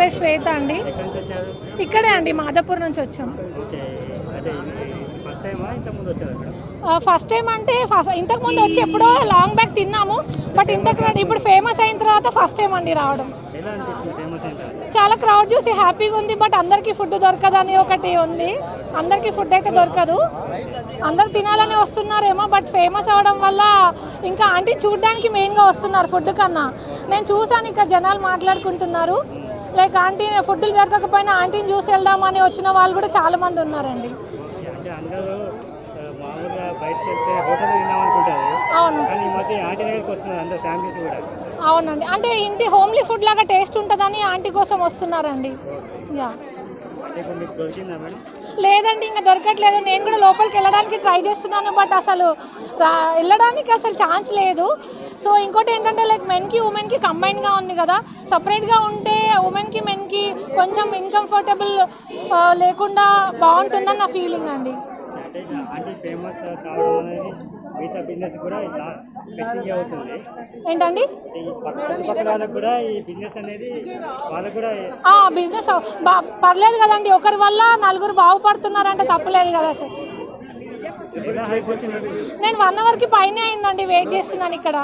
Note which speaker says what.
Speaker 1: పేరు శ్వేత అండి. ఇక్కడే అండి మాదాపూర్ నుంచి వచ్చాం.
Speaker 2: ఫస్ట్ ఇంతకుముందు
Speaker 1: టైం అంటే ఫస్ట్ ఇంతకు ముందు వచ్చి ఎప్పుడో లాంగ్ బ్యాక్ తిన్నాము బట్ ఇంతకు ఇప్పుడు ఫేమస్ అయిన తర్వాత ఫస్ట్ టైం అండి రావడం. చాలా క్రౌడ్ చూసి హ్యాపీగా ఉంది బట్ అందరికీ ఫుడ్ దొరకదని ఒకటి ఉంది. అందరికీ ఫుడ్ అయితే దొరకదు. అందరు తినాలని వస్తున్నారేమో బట్ ఫేమస్ అవడం వల్ల ఇంకా ఆంటీ చూడడానికి మెయిన్గా వస్తున్నారు ఫుడ్ కన్నా. నేను చూసాను ఇక్కడ జనాలు మాట్లాడుకుంటున్నారు. లైక్ ఆంటీ ఫుడ్ దొరకకపోయినా ఆంటీని చూసి వెళ్దామని వచ్చిన వాళ్ళు కూడా చాలా మంది ఉన్నారండి. అవునండి. అంటే ఇంటి హోమ్లీ ఫుడ్ లాగా టేస్ట్ ఉంటుందని ఆంటీ కోసం వస్తున్నారండి. యా. లేదండి ఇంకా దొరకట్లేదు. నేను కూడా లోపలికి వెళ్ళడానికి ట్రై చేస్తున్నాను బట్ అసలు వెళ్ళడానికి అసలు ఛాన్స్ లేదు. సో ఇంకోటి ఏంటంటే లైక్ మెన్కి ఉమెన్కి కంబైన్డ్గా ఉంది కదా. సపరేట్గా ఉంటే ఉమెన్కి మెన్కి కొంచెం ఇన్కంఫర్టబుల్ లేకుండా బాగుంటుందని నా ఫీలింగ్ అండి. ఏంటండి?
Speaker 2: బిజినెస్
Speaker 1: పర్లేదు కదండి. ఒకరి వల్ల నలుగురు బాగుపడుతున్నారంటే తప్పులేదు కదా సార్. నేను వన్ అవర్కి పైనే అయిందండి వెయిట్ చేస్తున్నాను ఇక్కడ.